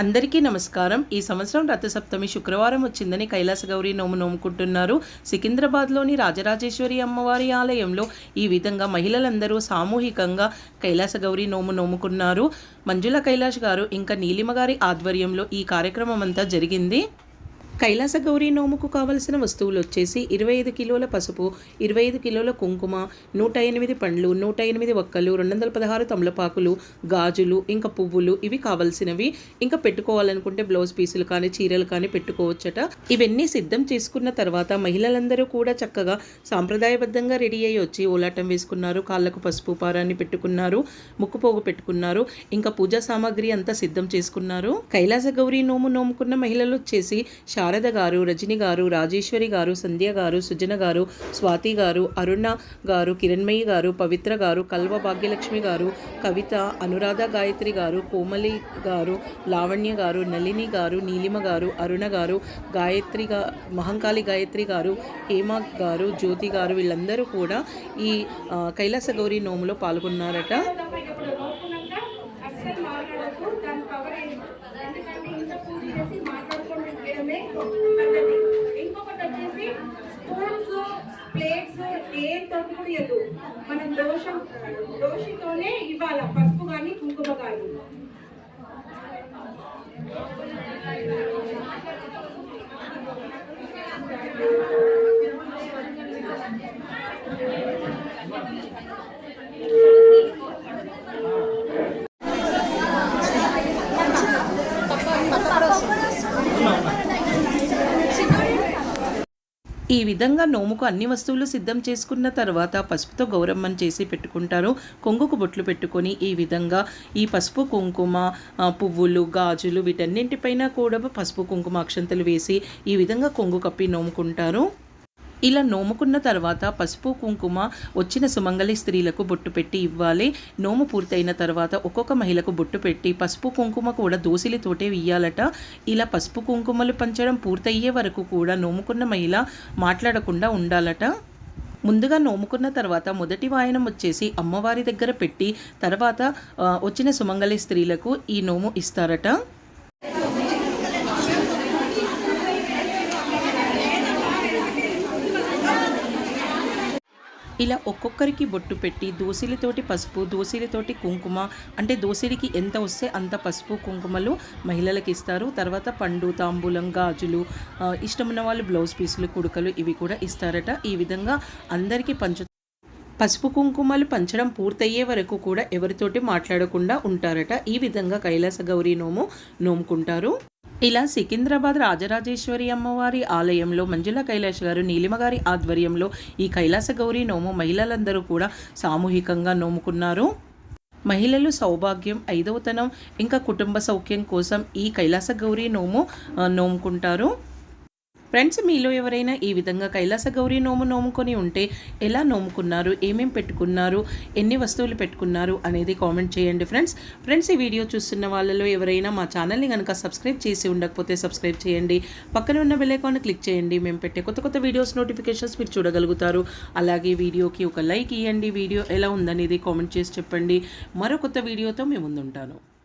అందరికీ నమస్కారం. ఈ సంవత్సరం రథసప్తమి శుక్రవారం వచ్చిందని కైలాస గౌరి నోము నోముకుంటున్నారు. సికింద్రాబాద్లోని రాజరాజేశ్వరి అమ్మవారి ఆలయంలో ఈ విధంగా మహిళలందరూ సామూహికంగా కైలాస గౌరి నోము నోముకున్నారు. మంజుల కైలాష్ గారు ఇంకా నీలిమ గారి ఆధ్వర్యంలో ఈ కార్యక్రమం అంతా జరిగింది. కైలాస గౌరీ నోముకు కావలసిన వస్తువులు వచ్చేసి ఇరవై ఐదు కిలోల పసుపు ఇరవై ఐదు కిలోల కుంకుమ నూట ఎనిమిది పండ్లు నూట ఎనిమిది ఒక్కలు రెండు వందల పదహారు తమలపాకులు గాజులు ఇంకా పువ్వులు ఇవి కావలసినవి. ఇంకా పెట్టుకోవాలనుకుంటే బ్లౌజ్ పీసులు కానీ చీరలు కానీ పెట్టుకోవచ్చట. ఇవన్నీ సిద్ధం చేసుకున్న తర్వాత మహిళలందరూ కూడా చక్కగా సాంప్రదాయబద్ధంగా రెడీ అయ్యి వచ్చి ఓలాటం వేసుకున్నారు. కాళ్ళకు పసుపు పారాన్ని పెట్టుకున్నారు. ముక్కు పోగు పెట్టుకున్నారు. ఇంకా పూజా సామాగ్రి అంతా సిద్ధం చేసుకున్నారు. కైలాస గౌరీ నోము నోముకున్న మహిళలు వచ్చేసి శారద గారు రజని గారు రాజేశ్వరి గారు సంధ్య గారు సుజన గారు స్వాతి గారు అరుణ గారు కిరణ్మయి గారు పవిత్ర గారు కల్వ భాగ్యలక్ష్మి గారు కవిత అనురాధ గాయత్రి గారు కోమలి గారు లావణ్య గారు నళిని గారు నీలిమ గారు అరుణ గారు గాయత్రి గా మహంకాళి గాయత్రి గారు హేమ గారు జ్యోతి గారు వీళ్ళందరూ కూడా ఈ కైలాస గౌరి నోములో పాల్గొన్నారట. దాని పవర్ ఏంటి? ఎందుకంటే ఇంత పూజ చేసి దోషం దోషితోనే ఇవ్వాలి పసుపు కానీ కుంకుమ కానీ ఈ విధంగా నోముకు అన్ని వస్తువులు సిద్ధం చేసుకున్న తర్వాత పసుపుతో గౌరమ్మం చేసి పెట్టుకుంటారు. కొంగుకు బొట్లు పెట్టుకొని ఈ విధంగా ఈ పసుపు కుంకుమ పువ్వులు గాజులు వీటన్నింటిపైన కూడా పసుపు కుంకుమ అక్షంతలు వేసి ఈ విధంగా కొంగు కప్పి నోముకుంటారు. ఇలా నోముకున్న తర్వాత పసుపు కుంకుమ వచ్చిన సుమంగళి స్త్రీలకు బొట్టు పెట్టి ఇవ్వాలి. నోము పూర్తయిన తర్వాత ఒక్కొక్క మహిళకు బొట్టు పెట్టి పసుపు కుంకుమ కూడా దోసిలితోటే ఇయ్యాలట. ఇలా పసుపు కుంకుమలు పంచడం పూర్తయ్యే వరకు కూడా నోముకున్న మహిళ మాట్లాడకుండా ఉండాలట. ముందుగా నోముకున్న తర్వాత మొదటి వాయనం వచ్చేసి అమ్మవారి దగ్గర పెట్టి తర్వాత వచ్చిన సుమంగళి స్త్రీలకు ఈ నోము ఇస్తారట. ఇలా ఒక్కొక్కరికి బొట్టు పెట్టి దోసిలితోటి పసుపు దోసిలితోటి కుంకుమ అంటే దోసిలికి ఎంత వస్తే అంత పసుపు కుంకుమలు మహిళలకు ఇస్తారు. తర్వాత పండు తాంబూలం గాజులు ఆ, ఇష్టమున్న వాళ్ళు బ్లౌజ్ పీసులు కుడుకలు ఇవి కూడా ఇస్తారట. ఈ విధంగా అందరికీ పంచు పసుపు కుంకుమలు పంచడం పూర్తయ్యే వరకు కూడా ఎవరితోటి మాట్లాడకుండా ఉంటారట. ఈ విధంగా కైలాస గౌరీ నోము నోముకుంటారు. ఇలా సికింద్రాబాద్ రాజరాజేశ్వరి అమ్మవారి ఆలయంలో మంజుల కైలాష్ గారు నీలిమ గారి ఆధ్వర్యంలో ఈ కైలాస గౌరీ నోము మహిళలందరూ కూడా సామూహికంగా నోముకున్నారు. మహిళలు సౌభాగ్యం ఐదవతనం ఇంకా కుటుంబ సౌఖ్యం కోసం ఈ కైలాస గౌరీ నోము నోముకుంటారు. ఫ్రెండ్స్ మీలో ఎవరైనా ఈ విధంగా కైలాస గౌరీ నోము నోముకొని ఉంటే ఎలా నోముకున్నారు? ఏమేం పెట్టుకున్నారు? ఎన్ని వస్తువులు పెట్టుకున్నారు? అనేది కామెంట్ చేయండి ఫ్రెండ్స్. ఫ్రెండ్స్ ఈ వీడియో చూస్తున్న వాళ్ళలో ఎవరైనా మా ఛానల్ని కనుక సబ్స్క్రైబ్ చేసి ఉండకపోతే సబ్స్క్రైబ్ చేయండి. పక్కన ఉన్న బెల్ క్లిక్ చేయండి. మేము పెట్టే కొత్త కొత్త వీడియోస్ నోటిఫికేషన్స్ మీరు చూడగలుగుతారు. అలాగే వీడియోకి ఒక లైక్ ఇవ్వండి వీడియో ఎలా ఉందనేది కామెంట్ చేసి చెప్పండి. మరో కొత్త వీడియోతో మేము ముందుంటాను.